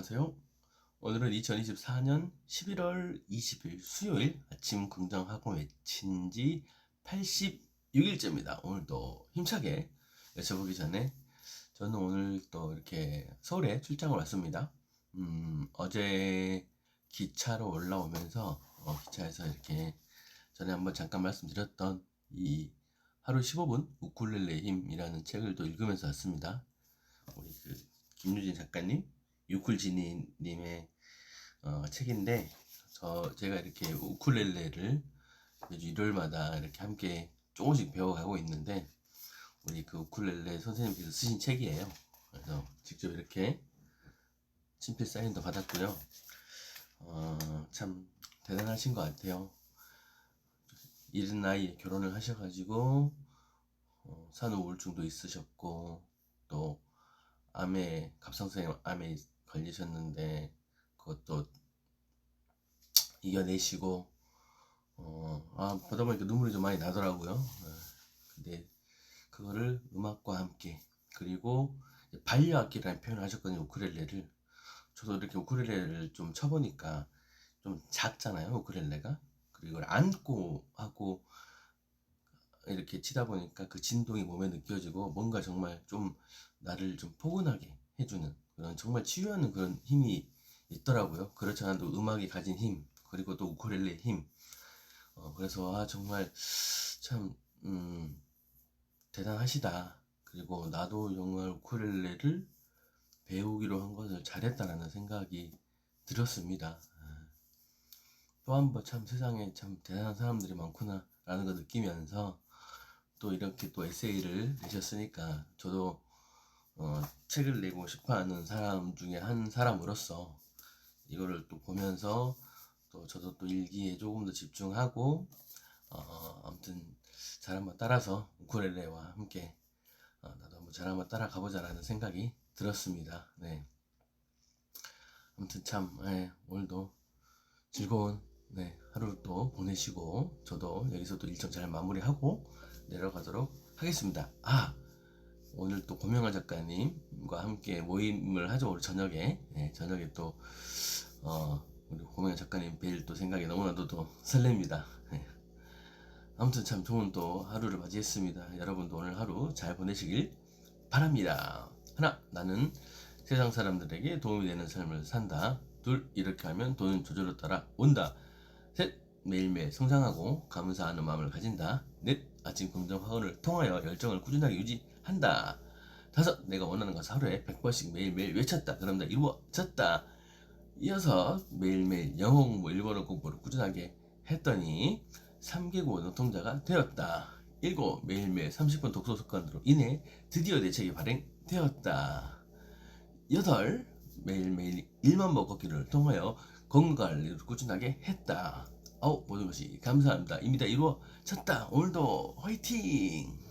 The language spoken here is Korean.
안녕하세요. 오늘은 2024년 11월 20일 수요일 아침 긍정하고 외친 지 86일째입니다. 오늘도 힘차게 외쳐보기 전에 저는 오늘 또 이렇게 서울에 출장을 왔습니다. 음, 어제 기차로 올라오면서 어, 기차에서 이렇게 전에 한번 잠깐 말씀드렸던 이 하루 15분 우쿨렐레 힘이라는 책을 또 읽으면서 왔습니다. 우리 그 김유진 작가님, 유쿨지니님의 어, 책인데 저 제가 이렇게 우쿨렐레를 일요일마다 이렇게 함께 조금씩 배워가고 있는데 우리 그 우쿨렐레 선생님께서 쓰신 책이에요. 그래서 직접 이렇게 친필 사인도 받았고요. 어, 참 대단하신 것 같아요. 이른 나이에 결혼을 하셔가지고 어, 산후 우울증도 있으셨고 또 암에 갑상선에 암에 걸리셨는데 그것도 이겨내시고 어, 아 보다 보니까 눈물이 좀 많이 나더라고요. 아, 근데 그거를 음악과 함께 그리고 반려악기라는 표현을 하셨거든요 우쿨렐레를. 저도 이렇게 우쿨렐레를 좀 쳐보니까 좀 작잖아요 우쿨렐레가. 그리고 이걸 안고 하고 이렇게 치다 보니까 그 진동이 몸에 느껴지고 뭔가 정말 좀 나를 좀 포근하게 해주는 정말 치유하는 그런 힘이 있더라고요. 그렇지 않아도 음악이 가진 힘 그리고 또 우쿨렐레의 힘. 어, 그래서 아 정말 참 음, 대단하시다. 그리고 나도 정말 우쿨렐레를 배우기로 한 것을 잘했다라는 생각이 들었습니다. 아, 또한 번 참 세상에 참 대단한 사람들이 많구나라는 걸 느끼면서 또 이렇게 또 에세이를 내셨으니까 저도 어, 책을 내고 싶어하는 사람 중에 한 사람으로서 이거를 또 보면서 또 저도 또 일기에 조금 더 집중하고 어, 아무튼 잘 한번 따라서 우쿨렐레와 함께 어, 나도 한번 잘 한번 따라가 보자라는 생각이 들었습니다. 네. 아무튼 참 예, 오늘도 즐거운 네, 하루 또 보내시고 저도 여기서 또 일정 잘 마무리하고 내려가도록 하겠습니다. 아 오늘 또 고명아 작가님과 함께 모임을 하죠 오늘 저녁에 네, 저녁에 또 어, 우리 고명아 작가님 뵐 또 생각이 너무나도 또 설렙니다. 네. 아무튼 참 좋은 또 하루를 맞이했습니다. 여러분도 오늘 하루 잘 보내시길 바랍니다. 하나 나는 세상 사람들에게 도움이 되는 삶을 산다. 둘 이렇게 하면 돈은 저절로 따라 온다. 셋 매일매일 성장하고 감사하는 마음을 가진다. 넷 아침 긍정 화원을 통하여 열정을 꾸준하게 유지한다. 다섯 내가 원하는 것을 하루에 100번씩 매일매일 외쳤다. 그럼 다 이루어졌다. 이어서 매일매일 영어 공부, 일본어 공부를 꾸준하게 했더니 3개국 노통자가 되었다. 일곱 매일매일 30분 독서 습관으로 인해 드디어 내 책이 발행되었다. 여덟 매일매일 1만 번 걷기를 통하여 건강관리를 꾸준하게 했다. 아우 모든 것이 감사합니다. 이미 다 이루어졌다. 오늘도 화이팅!